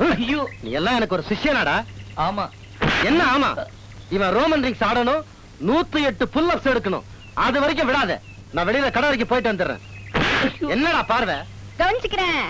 ஐயோ நீ எல்லாம் எனக்கு ஒரு சிஷ்யனாடா. ஆமா. என்ன ஆமா? இவன் ரோமன் ரிங்ஸ் ஆடணும் நூத்தி எட்டு புல் அப்ஸ் எடுக்கணும். அது வரைக்கும் விடாத. நான் வெளியில கடை வரைக்கும் போயிட்டு வந்துடுறேன். என்னடா பார்வை? கவனிச்சுக்கிறேன்.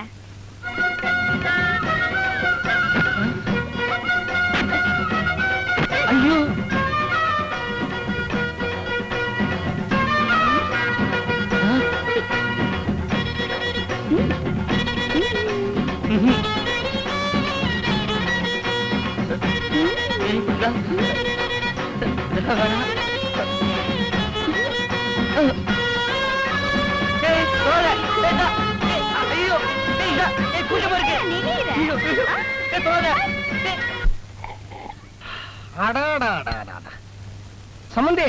சம்பந்தி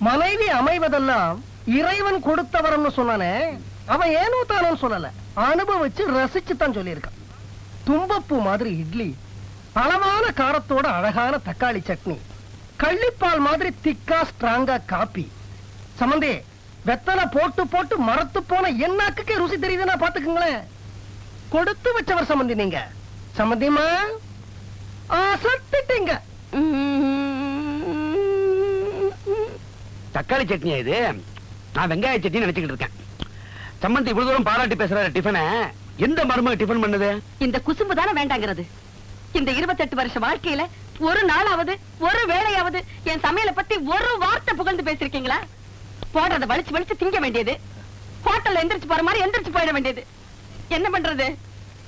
மனைவி அமைவதெல்லாம் இறைவன் கொடுத்த வரம்னு சொன்னானே அவன் ஏனோ தானோன்னு சொல்லல. அனுபவிச்சு ரசிச்சு தான் சொல்லியிருக்கான். தும்பப்பூ மாதிரி இட்லி அளவான காரத்தோட அழகான தக்காளி சட்னி. கள்ளிப்பால் மாதிரி திக்கா ஸ்ட்ராங்கா காப்பி. சம்பந்தி வெத்தலை போட்டு போட்டு மரத்து போன என்னாக்குக்கே ருசி தெரியுதுன்னா பாத்துக்குங்களேன். கொடுத்து வச்சவர் சம்பந்தி நீங்க. சம்பந்திமா ஆசத்திட்டீங்க தக்காளி சட்னியா இது? நான் வெங்காய சட்னி நினைச்சுக்கிட்டு இருக்கேன். சம்மந்தி இவ்வளவு தூரம் பாராட்டி பேசுறாரு டிஃபனை. எந்த மருமக டிஃபன் பண்ணுது? இந்த குசும்பு தானே வேண்டாங்கிறது. இந்த இருபத்தெட்டு வருஷ வாழ்க்கையில ஒரு நாளாவது ஒரு வேளையாவது என் சமையலை பத்தி ஒரு வார்த்தை புகழ்ந்து பேசிருக்கீங்களா போடுறத வலிச்சு வலிச்சு திங்க வேண்டியது. ஹோட்டல்ல எந்திரிச்சு போற மாதிரி எந்திரிச்சு போயிட வேண்டியது. என்ன பண்றது?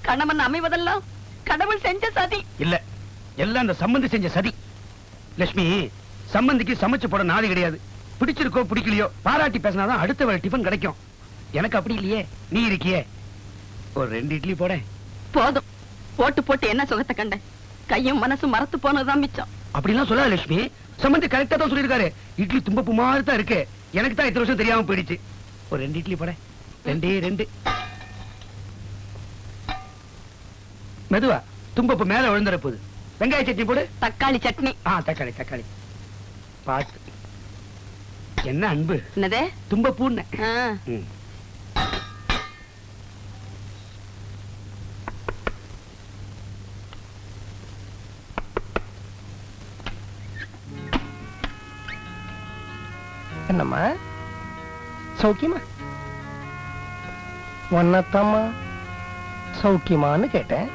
கணவன் அமைவதெல்லாம் கடவுள் செஞ்ச சதி. இல்ல எல்லாம் அந்த சம்மந்தி செஞ்ச சதி. லட்சுமி சம்மந்திக்கு சமைச்சு போட நாதி கிடையாது. பிடிச்சிருக்கோ பிடிக்கலையோ பாராட்டி பேசினாதான் அடுத்த வேளை டிஃபன் கிடைக்கும். எனக்கு அப்படி இல்லையே நீ இருக்கியே. ஒரு ரெண்டு இட்லி போட. போதும். போட்டு போட்டு என்ன சுகத்தை கண்ட கையும் மனசும் மறத்து போனதுதான் மிச்சம். அப்படிலாம் சொல்லாத லட்சுமி. சம்மந்தி கரெக்டா தான் சொல்லியிருக்காரு. இட்லி தும்பப்பு மாதிரி தான் இருக்கு. எனக்கு தான் இத்தனை வருஷம் தெரியாம போயிடுச்சு. ஒரு ரெண்டு இட்லி போட. ரெண்டே ரெண்டு. மெதுவா தும்பப்பு மேல விழுந்துற போகுது வெங்காய சட்னி போடு. தக்காளி சட்னி. ஆ தக்காளி தக்காளி. பார்த்து என்ன அன்பு? என்னதே? தும்பப்பூன்னு. ஆ, என்னம்மா சௌக்கியமா? ஒன்னத்தம்மா சௌக்கியமான்னு கேட்டேன்.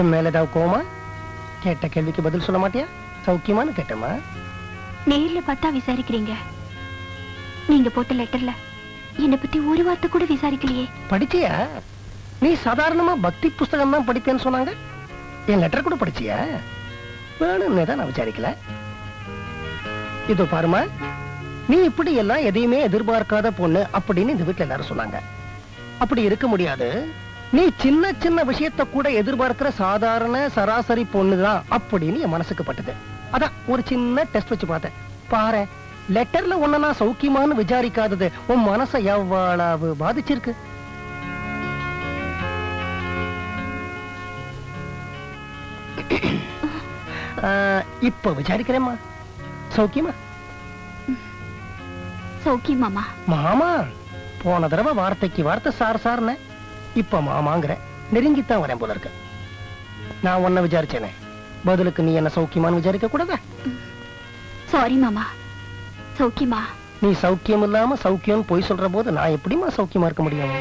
என் மேல ஏதாவது கோமா கேட்ட கேள்விக்கு பதில் சொல்ல மாட்டியா? சௌக்கியமான்னு கேட்டேம்மா. நேர்ல பார்த்தா விசாரிக்கிறீங்க. நீங்க போட்ட லெட்டர்ல என்ன பத்தி ஒரு வார்த்தை கூட விசாரிக்கலையே. படிச்சியா? நீ சாதாரணமா பக்தி புஸ்தகம் தான் படிப்பேன்னு சொன்னாங்க. என் லெட்டர் கூட படிச்சியா? வேணும்னே தான் நான் விசாரிக்கல. இதோ பாருமா. நீ இப்படி எல்லாம் எதையுமே எதிர்பார்க்காத பொண்ணு அப்படின்னு இந்த வீட்டுல எல்லாரும் சொன்னாங்க. அப்படி இருக்க முடியாது. நீ சின்ன சின்ன விஷயத்த கூட எதிர்பார்க்கிற சாதாரண சராசரி பொண்ணுதான் அப்படின்னு என் மனசுக்கு பட்டது. அதான் ஒரு சின்ன டெஸ்ட் வச்சு பார்த்தேன். பாரு லெட்டர்ல ஒன்ன நான் சௌக்கியமானு விசாரிக்காதது உன் மனசை எவ்வளவு பாதிச்சிருக்கு? இப்ப விசாரிக்கிறேம்மா. சௌக்கியமா? சௌக்கியம் மாமா. மாமா போன தடவை வார்த்தைக்கு வார்த்தை சார் சார்னு. இப்ப மாமாங்கிற நெருங்கித்தான் வரேன் போல இருக்கு. நான் உன்னை விசாரிச்சேனே. பதிலுக்கு நீ என்ன சௌக்கியமான்னு விசாரிக்க கூடாதா? சாரி மாமா. சௌக்கியமா? நீ சௌக்கியம் இல்லாம சௌக்கியம் பொய் சொல்ற போது நான் எப்படிம்மா சௌக்கியமா இருக்க முடியும்?